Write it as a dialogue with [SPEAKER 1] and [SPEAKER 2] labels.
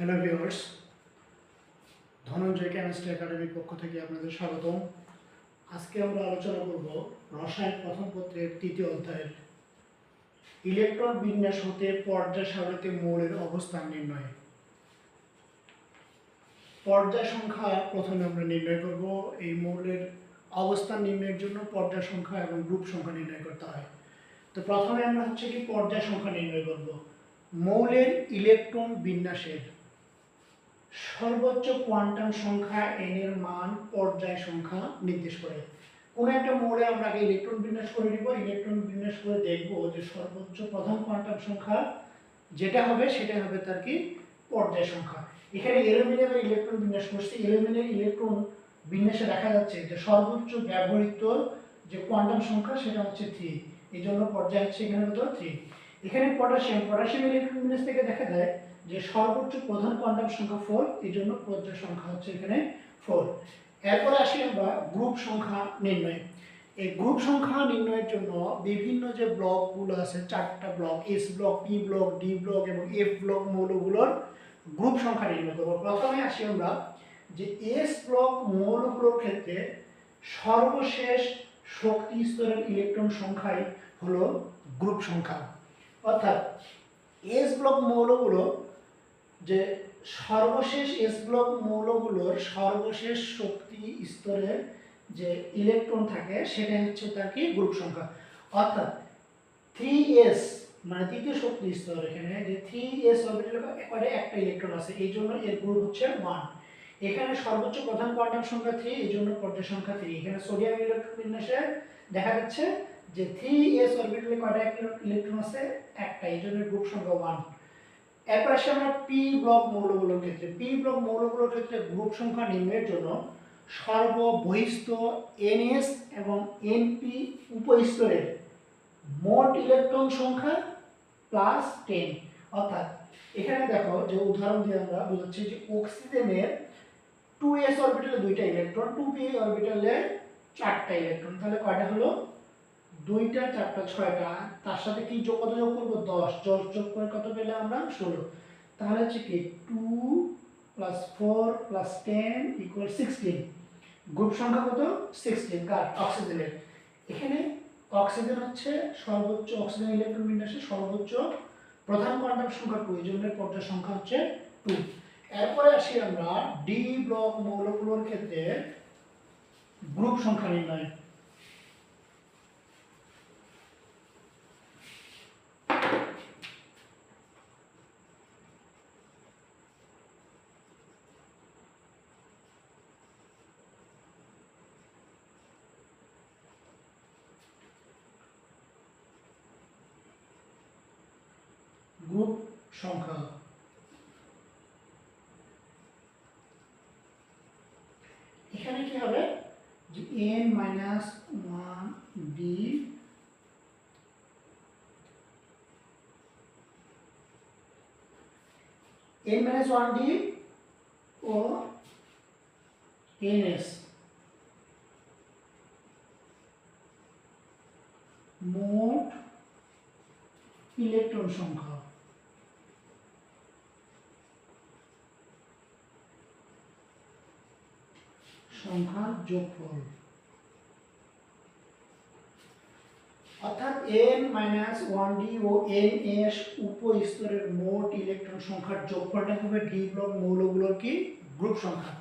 [SPEAKER 1] Hello viewers Dhananjay chemistry একাডেমির পক্ষ থেকে আপনাদের স্বাগতম। আজকে আমরা আলোচনা করব রসায়ন প্রথম পত্রের তৃতীয় অধ্যায়ের। ইলেকট্রন বিন্যাস হতে পর্যায় সারণীতে মৌলের অবস্থান নির্ণয়। পর্যায় সংখ্যা প্রথমে আমরা নির্ণয় করব। এই মৌলের অবস্থান নির্ণয়ের জন্য পর্যায় সংখ্যা এবং গ্রুপ সংখ্যা নির্ণয় করতে হয়। তো প্রথমে আমরা হচ্ছে কি পর্যায় সংখ্যা নির্ণয় করব। মৌলের ইলেকট্রন বিন্যাসের সর্বোচ্চ কোয়ান্টাম সংখ্যা এন এর মান পর্যায় সংখ্যা নির্দেশ করে। কোন একটা মৌলে আমরা ইলেকট্রন বিন্যাস করে নিব, ইলেকট্রন বিন্যাস করে দেখব যে সর্বোচ্চ প্রথম কোয়ান্টাম সংখ্যা যেটা হবে সেটা হবে তার কি পর্যায় সংখ্যা। এখানে এলোমিনের ইলেকট্রন বিন্যাস করছি এলোমিনের ইলেকট্রন বিন্যাসে দেখা যাচ্ছে যে সর্বোচ্চ ব্যবহৃত যে কোয়ান্টাম সংখ্যা সেটা হচ্ছে থ্রি এই জন্য পর্যায় হচ্ছে এখানে কত থ্রি এখানে পটাশিয়াম পটাশিয়াম ইলেকট্রন বিন্যাস থেকে দেখা যায় যে সর্বোচ্চ প্রধান কোয়ান্টাম সংখ্যা ফোর এই জন্য পর্যায় সংখ্যা হচ্ছে এখানে ফোর এরপরে আসি আমরা গ্রুপ সংখ্যা নির্ণয়। এই গ্রুপ সংখ্যা নির্ণয়ের জন্য বিভিন্ন যে ব্লকগুলো আছে, চারটা block S block P block D block এবং এফ ব্লক মৌলগুলোর গ্রুপ সংখ্যা নির্ণয় করব। প্রথমে আসি আমরা যে এস ব্লক মৌলগুলোর ক্ষেত্রে সর্বশেষ শক্তি স্তরের ইলেকট্রন সংখ্যাই হলো গ্রুপ সংখ্যা। অর্থাৎ এস ব্লক মৌলগুলো যে সর্বশেষ এস ব্লক মৌলগুলোর সর্বশেষ শক্তি স্তরের যে ইলেকট্রন থাকে সেটা হচ্ছে তার কি? গ্রুপ সংখ্যা। অর্থাৎ থ্রি এস মানে তৃতীয় শক্তি স্তর এখানে, যে থ্রি এস অরবিটাল একটা ইলেকট্রন আছে, এই জন্য এর গ্রুপ হচ্ছে ওয়ান এখানে সর্বোচ্চ প্রধান কোয়ান্টাম সংখ্যা থ্রি এই জন্য পর্যায় সংখ্যা থ্রি এখানে সোডিয়াম ইলেকট্রন বিন্যাসে দেখা যাচ্ছে যে থ্রি এস অরবিটালে কয়টা ইলেকট্রন আছে? একটা। এই জন্য গ্রুপ সংখ্যা ওয়ান এরপর আসি আমরা পি ব্লক মৌলগুলোর ক্ষেত্রে। পি ব্লক মৌলগুলোর ক্ষেত্রে গ্রুপ সংখ্যা নির্ণয়ের জন্য সর্ববহিস্থ এনএস এবং এনপি উপস্তরের মোট ইলেকট্রন সংখ্যা প্লাস টেন অর্থাৎ এখানে দেখো যে উদাহরণ দিয়ে আমরা বোঝাচ্ছি যে অক্সিজেনের টু এস অরবিটালে দুইটা ইলেকট্রন টু পি অরবিটালে চারটা ইলেকট্রন তাহলে কয়টা হলো? দুইটা, চারটা, ছয়টা, তার সাথে কি যোগ কত যোগ করব? দশ। দশ যোগ করে কত পেলে আমরা? ষোলো। তাহলে হচ্ছে কি two plus four plus ten equal sixteen group সংখ্যা কত? সিক্সটিন কার? অক্সিজেনের এখানে অক্সিজেন হচ্ছে সর্বোচ্চ অক্সিজেন ইলেকট্রন বিন্যাসে সর্বোচ্চ প্রধান কোয়ান্টাম সংখ্যা টু এই জন্য পর্যায় সংখ্যা হচ্ছে টু এরপরে আসি আমরা ডি ব্লক মৌলগুলোর ক্ষেত্রে গ্রুপ সংখ্যা নির্ণয় গ্রুপ সংখ্যা এখানে কি হবে? যে N minus one D N minus one D ও এন এস মোট ইলেকট্রন সংখ্যা সংখ্যার যোগফল অর্থাৎ এন মাইনাস ওয়ান ডি ও এন এস উপস্তরের মোট ইলেকট্রন সংখ্যার যোগফলটা হবে? ডি ব্লক মৌলগুলোর কি? গ্রুপ সংখ্যা।